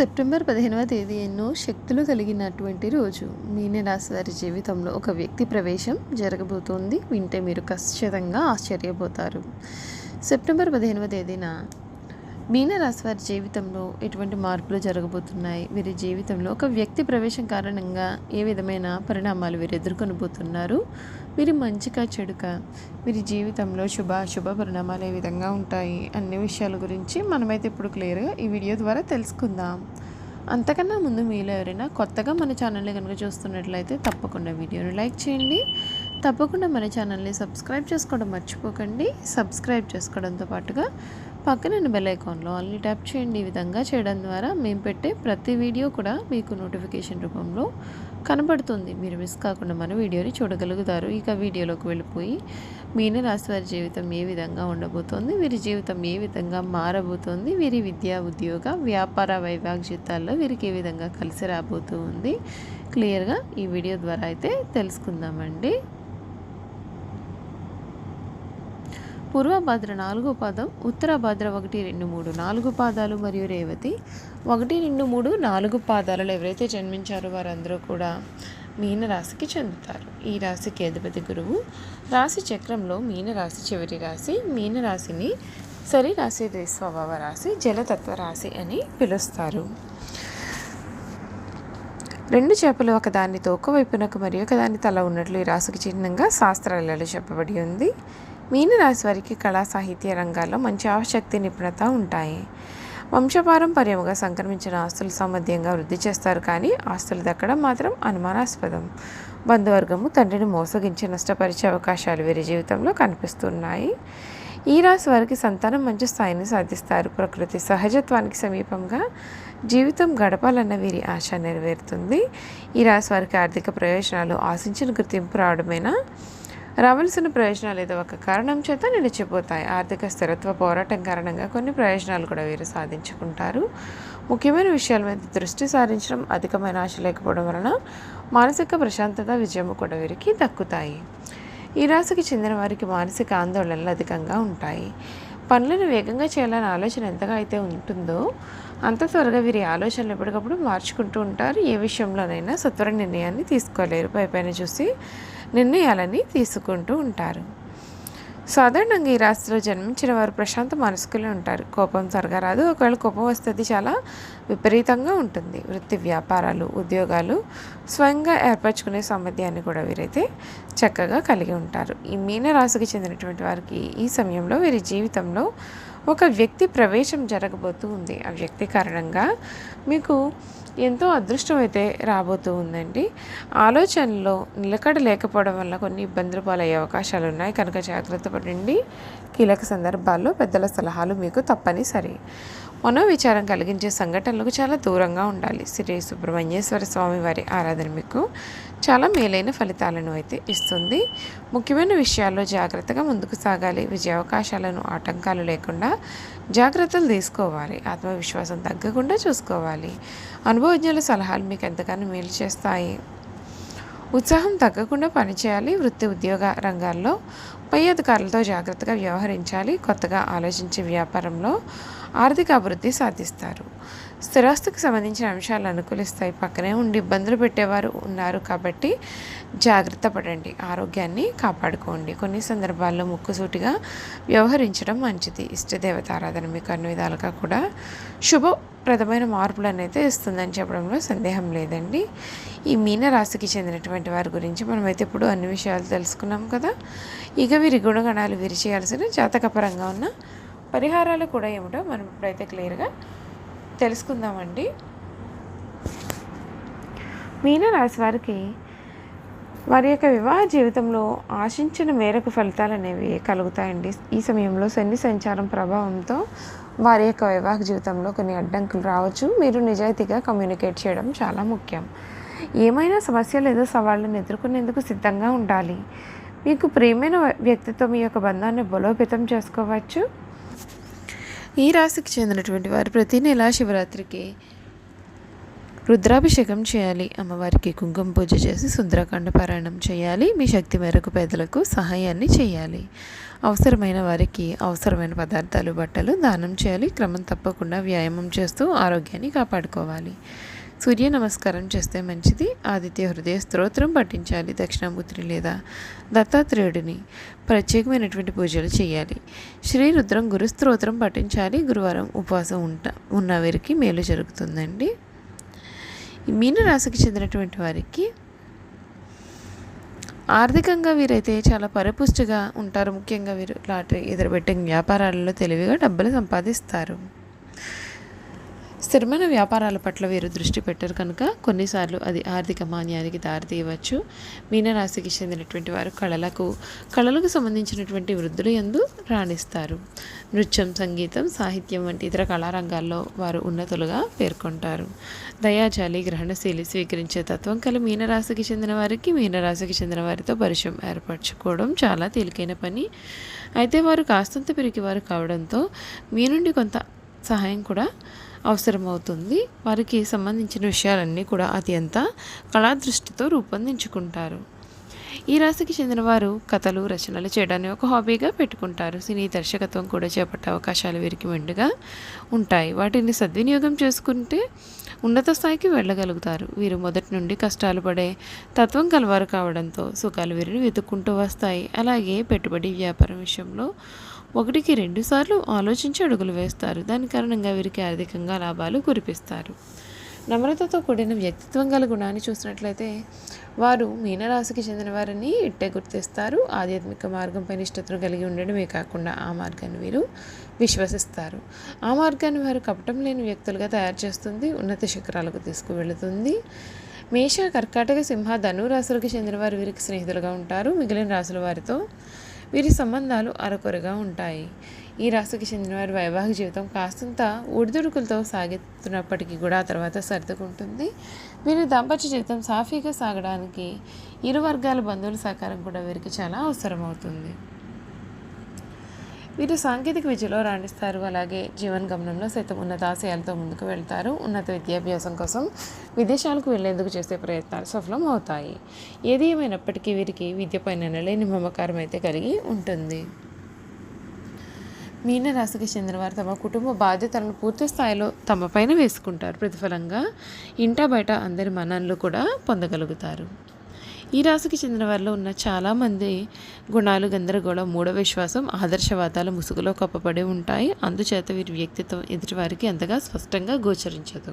September పదిహేనవ తేదీ ఎన్నో శక్తులు కలిగినటువంటి రోజు. మీనరాశి వారి జీవితంలో ఒక వ్యక్తి ప్రవేశం జరగబోతోంది. వింటే మీరు ఖచ్చితంగా ఆశ్చర్యపోతారు. సెప్టెంబర్ పదిహేనవ తేదీన మీనరాశి వారి జీవితంలో ఎటువంటి మార్పులు జరగబోతున్నాయి? వీరి జీవితంలో ఒక వ్యక్తి ప్రవేశం కారణంగా ఏ విధమైన పరిణామాలు వీరు ఎదుర్కొనబోతున్నారు? వీరి మంచిగా చెడుక? వీరి జీవితంలో శుభ అశుభ పరిణామాలు ఏ విధంగా ఉంటాయి? అన్ని విషయాల గురించి మనమైతే ఇప్పుడు క్లియర్గా ఈ వీడియో ద్వారా తెలుసుకుందాం. అంతకన్నా ముందు మీలో ఎవరైనా కొత్తగా మన ఛానల్ని కనుక చూస్తున్నట్లయితే తప్పకుండా వీడియోని లైక్ చేయండి. తప్పకుండా మన ఛానల్ని సబ్స్క్రైబ్ చేసుకోవడం మర్చిపోకండి. సబ్స్క్రైబ్ చేసుకోవడంతో పాటుగా పక్కన బెల్ ఐకాన్లో అన్ని ట్యాప్ చేయండి. ఈ విధంగా చేయడం ద్వారా మేము పెట్టే ప్రతి వీడియో కూడా మీకు నోటిఫికేషన్ రూపంలో కనబడుతుంది. మీరు మిస్ కాకుండా మన వీడియోని చూడగలుగుతారు. ఇక వీడియోలోకి వెళ్ళిపోయి మీన రాశి వారి జీవితం ఏ విధంగా ఉండబోతోంది? వీరి జీవితం ఏ విధంగా మారబోతోంది? వీరి విద్యా ఉద్యోగ వ్యాపార వైవాహిక జీవితాల్లో వీరికి ఏ విధంగా కలిసి రాబోతూ ఉంది క్లియర్గా ఈ వీడియో ద్వారా అయితే తెలుసుకుందామండి. పూర్వభద్ర నాలుగు పాదం ఉత్తర భద్ర ఒకటి రెండు మూడు నాలుగు పాదాలు మరియు రేవతి. ఒకటి రెండు మూడు నాలుగు పాదాలలో ఎవరైతే జన్మించారో వారందరూ కూడా మీన రాశికి చెందుతారు. ఈ రాశికి అధిపతి గురువు రాశి చక్రంలో మీన రాశి చివరి రాశి మీన రాశిని సరి రాశి స్వభావ రాశి జలతత్వ రాశి అని పిలుస్తారు. రెండు చేపలు ఒకదాని తోక వైపునకు మరి ఒకదాని తల ఉన్నట్లు ఈ రాశికి చిహ్నంగా శాస్త్రాలలో చెప్పబడి ఉంది. మీన రాశి వారికి కళా సాహిత్య రంగాల్లో మంచి ఆసక్తి నిపుణత ఉంటాయి. వంశపారంపర్యముగా సంక్రమించిన ఆస్తులు సామర్థ్యంగా వృద్ధి చేస్తారు కానీ ఆస్తులు దక్కడం మాత్రం అనుమానాస్పదం. బంధువర్గము తండ్రిని మోసగించి నష్టపరిచే అవకాశాలు వీరి జీవితంలో కనిపిస్తున్నాయి. ఈ రాశి వారికి సంతానం మంచి స్థాయిని సాధిస్తారు. ప్రకృతి సహజత్వానికి సమీపంగా జీవితం గడపాలన్న వీరి ఆశ నెరవేరుతుంది. ఈ రాశి వారికి ఆర్థిక ప్రయోజనాలు ఆశించిన గుర్తింపు రావడమేనా? రావాల్సిన ప్రయోజనాలు ఏదో ఒక కారణం చేత నిలిచిపోతాయి. ఆర్థిక స్థిరత్వ పోరాటం కారణంగా కొన్ని ప్రయోజనాలు కూడా వీరు సాధించుకుంటారు. ముఖ్యమైన విషయాల మీద దృష్టి సారించడం అధికమైన ఆశ లేకపోవడం వలన మానసిక ప్రశాంతత విజయము కూడా వీరికి దక్కుతాయి. ఈ రాశికి చెందిన వారికి మానసిక ఆందోళనలు అధికంగా ఉంటాయి. పనులను వేగంగా చేయాలనే ఆలోచన ఎంతగా అయితే ఉంటుందో అంత త్వరగా వీరి ఆలోచనలు ఎప్పటికప్పుడు మార్చుకుంటూ ఉంటారు. ఏ విషయంలోనైనా సత్వర నిర్ణయాన్ని తీసుకోలేరు. పైపైన చూసి నిర్ణయాలని తీసుకుంటూ ఉంటారు. సాధారణంగా ఈ రాశిలో జన్మించిన వారు ప్రశాంత మనస్కులే ఉంటారు. కోపం త్వరగా రాదు. ఒకవేళ కోపం వస్తుంది చాలా విపరీతంగా ఉంటుంది. వృత్తి వ్యాపారాలు ఉద్యోగాలు స్వయంగా ఏర్పరచుకునే సామర్థ్యాన్ని కూడా వీరైతే చక్కగా కలిగి ఉంటారు. ఈ మీన రాశికి చెందినటువంటి వారికి ఈ సమయంలో వీరి జీవితంలో ఒక వ్యక్తి ప్రవేశం జరగబోతూ ఉంది. ఆ వ్యక్తి కారణంగా మీకు ఎంతో అదృష్టం అయితే రాబోతూ ఉందండి. ఆలోచనలో నిలకడ లేకపోవడం వల్ల కొన్ని ఇబ్బందులు పాలయ్యే అవకాశాలు ఉన్నాయి. కనుక జాగ్రత్త పడండి. కీలక సందర్భాల్లో పెద్దల సలహాలు మీకు తప్పనిసరి. మనోవిచారం కలిగించే సంఘటనలకు చాలా దూరంగా ఉండాలి. శ్రీ సుబ్రహ్మణ్యేశ్వర స్వామి వారి ఆరాధన మీకు చాలా మేలైన ఫలితాలను అయితే ఇస్తుంది. ముఖ్యమైన విషయాల్లో జాగ్రత్తగా ముందుకు సాగాలి. విజయావకాశాలను ఆటంకాలు లేకుండా జాగ్రత్తలు తీసుకోవాలి. ఆత్మవిశ్వాసం తగ్గకుండా చూసుకోవాలి. అనుభవజ్ఞుల సలహాలు మీకు ఎంతగానో మేలు చేస్తాయి. ఉత్సాహం తగ్గకుండా పనిచేయాలి వృత్తి ఉద్యోగ రంగాల్లో. పై అధికారులతో జాగ్రత్తగా వ్యవహరించాలి కొత్తగా ఆలోచించే వ్యాపారంలో ఆర్థిక అభివృద్ధి సాధిస్తారు. స్థిరాస్తికి సంబంధించిన అంశాలు అనుకూలిస్తాయి. పక్కనే ఉండి ఇబ్బందులు పెట్టేవారు ఉన్నారు కాబట్టి జాగ్రత్త పడండి. ఆరోగ్యాన్ని కాపాడుకోండి. కొన్ని సందర్భాల్లో ముక్కుసూటిగా వ్యవహరించడం మంచిది. ఇష్టదేవత ఆరాధన మీకు అన్ని విధాలుగా కూడా శుభప్రదమైన మార్పులను అయితే ఇస్తుందని చెప్పడంలో సందేహం లేదండి. ఈ మీనరాశికి చెందినటువంటి వారి గురించి మనమైతే ఇప్పుడు అన్ని విషయాలు తెలుసుకున్నాం కదా. ఇక వీరి గుణగణాలు వీరి చేయాల్సిన జాతకపరంగా ఉన్న పరిహారాలు కూడా ఏమిటో మనం ఇప్పుడైతే క్లియర్గా తెలుసుకుందామండి. మీన వారికి వారి యొక్క వివాహ జీవితంలో ఆశించిన మేరకు ఫలితాలు అనేవి కలుగుతాయండి. ఈ సమయంలో శని సంచారం ప్రభావంతో వారి యొక్క వివాహ జీవితంలో కొన్ని అడ్డంకులు రావచ్చు. మీరు నిజాయితీగా కమ్యూనికేట్ చేయడం చాలా ముఖ్యం. ఏమైనా సమస్య లేదా సవాళ్ళను ఎదుర్కొనేందుకు సిద్ధంగా ఉండాలి. మీకు ప్రియమైన వ్యక్తితో మీ యొక్క బంధాన్ని బలోపేతం చేసుకోవచ్చు. ఈ రాశికి చెందినటువంటి వారు ప్రతి నెల శివరాత్రికి రుద్రాభిషేకం చేయాలి. అమ్మవారికి కుంకుమ పూజ చేసి సుందరకాండ పారాయణం చేయాలి. మీ శక్తి మేరకు పేదలకు సహాయాన్ని చేయాలి. అవసరమైన వారికి అవసరమైన పదార్థాలు బట్టలు దానం చేయాలి. క్రమం తప్పకుండా వ్యాయామం చేస్తూ ఆరోగ్యాన్ని కాపాడుకోవాలి. సూర్య నమస్కారం చేస్తే మంచిది. ఆదిత్య హృదయ స్తోత్రం పఠించాలి. దక్షిణామూర్తిని లేదా దత్తాత్రేయుడిని ప్రత్యేకమైనటువంటి పూజలు చేయాలి. శ్రీ రుద్రం గురు స్తోత్రం పఠించాలి. గురువారం ఉపవాసం ఉంట ఉన్న వీరికి మేలు జరుగుతుందండి. మీనరాశికి చెందినటువంటి వారికి ఆర్థికంగా వీరైతే చాలా పరిపుష్టిగా ఉంటారు. ముఖ్యంగా వీరు లాటరీ ఇతర వ్యాపారాలలో తెలివిగా డబ్బులు సంపాదిస్తారు. స్థిరమైన వ్యాపారాల పట్ల వీరు దృష్టి పెట్టరు కనుక కొన్నిసార్లు అది ఆర్థిక మాన్యానికి దారితీయవచ్చు. మీనరాశికి చెందినటువంటి వారు కళలకు కళలకు సంబంధించినటువంటి వృద్ధులు ఎందు రాణిస్తారు. నృత్యం సంగీతం సాహిత్యం వంటి ఇతర కళారంగాల్లో వారు ఉన్నతులుగా పేర్కొంటారు. దయాజాలి గ్రహణశీలి స్వీకరించే తత్వం కల మీనరాశికి చెందిన వారికి మీనరాశికి చెందిన వారితో పరిచయం ఏర్పరచుకోవడం చాలా తేలికైన పని. అయితే వారు కాస్తంత పెరిగి వారు కావడంతో మీ నుండి కొంత సహాయం కూడా అవసరమవుతుంది. వారికి సంబంధించిన విషయాలన్నీ కూడా అత్యంత కళాదృష్టితో రూపొందించుకుంటారు. ఈ రాశికి చెందిన వారు కథలు రచనలు చేయడాన్ని ఒక హాబీగా పెట్టుకుంటారు. సినీ దర్శకత్వం కూడా చేపట్టే అవకాశాలు వీరికి మెండుగా ఉంటాయి. వాటిని సద్వినియోగం చేసుకుంటే ఉన్నత స్థాయికి వెళ్ళగలుగుతారు. వీరు మొదటి నుండి కష్టాలు పడే తత్వం కలవారు కావడంతో సుఖాలు వీరిని వెతుక్కుంటూ వస్తాయి. అలాగే పెట్టుబడి వ్యాపారం విషయంలో ఒకటికి రెండుసార్లు ఆలోచించి అడుగులు వేస్తారు. దాని కారణంగా వీరికి ఆర్థికంగా లాభాలు కురిపిస్తారు. నమ్రతతో కూడిన వ్యక్తిత్వం గల గుణాన్ని చూసినట్లయితే వారు మీనరాశికి చెందిన వారిని ఇట్టే గుర్తిస్తారు. ఆధ్యాత్మిక మార్గంపై నిష్ఠతను కలిగి ఉండడమే కాకుండా ఆ మార్గాన్ని వీరు విశ్వసిస్తారు. ఆ మార్గాన్ని వారు కపటం లేని వ్యక్తులుగా తయారు చేస్తుంది. ఉన్నత శిఖరాలకు తీసుకువెళుతుంది. మేష కర్కాటక సింహ ధను రాశులకు చెందిన వారు వీరికి స్నేహితులుగా ఉంటారు. మిగిలిన రాశుల వారితో వీరి సంబంధాలు అరకొరగా ఉంటాయి. ఈ రాశికి చెందిన వారి వైవాహిక జీవితం కాస్తంత ఒడిదుడుకులతో సాగుతున్నప్పటికీ కూడా ఆ తర్వాత సర్దుకుంటుంది. వీరి దాంపత్య జీవితం సాఫీగా సాగడానికి ఇరు వర్గాల బంధువుల సహకారం కూడా వీరికి చాలా అవసరమవుతుంది. వీరు సాంకేతిక విద్యలో రాణిస్తారు. అలాగే జీవన గమనంలో సైతం ఉన్నత ఆశయాలతో ముందుకు వెళ్తారు. ఉన్నత విద్యాభ్యాసం కోసం విదేశాలకు వెళ్ళేందుకు చేసే ప్రయత్నాలు సఫలం అవుతాయి. ఏది ఏమైనప్పటికీ వీరికి విద్యపైన లేని మమకారం అయితే కలిగి ఉంటుంది. మీనరాశికి చెందిన వారు తమ కుటుంబ బాధ్యతలను పూర్తి స్థాయిలో తమ పైన వేసుకుంటారు. ప్రతిఫలంగా ఇంటా బయట అందరి మన్ననలు కూడా పొందగలుగుతారు. ఈ రాశికి చెందిన వారిలో ఉన్న చాలామంది గుణాలు గందరగోళం మూఢ విశ్వాసం ఆదర్శవాదాల ముసుగులో కప్పబడి ఉంటాయి. అందుచేత వీరి వ్యక్తిత్వం ఎదుటివారికి అంతగా స్పష్టంగా గోచరించదు.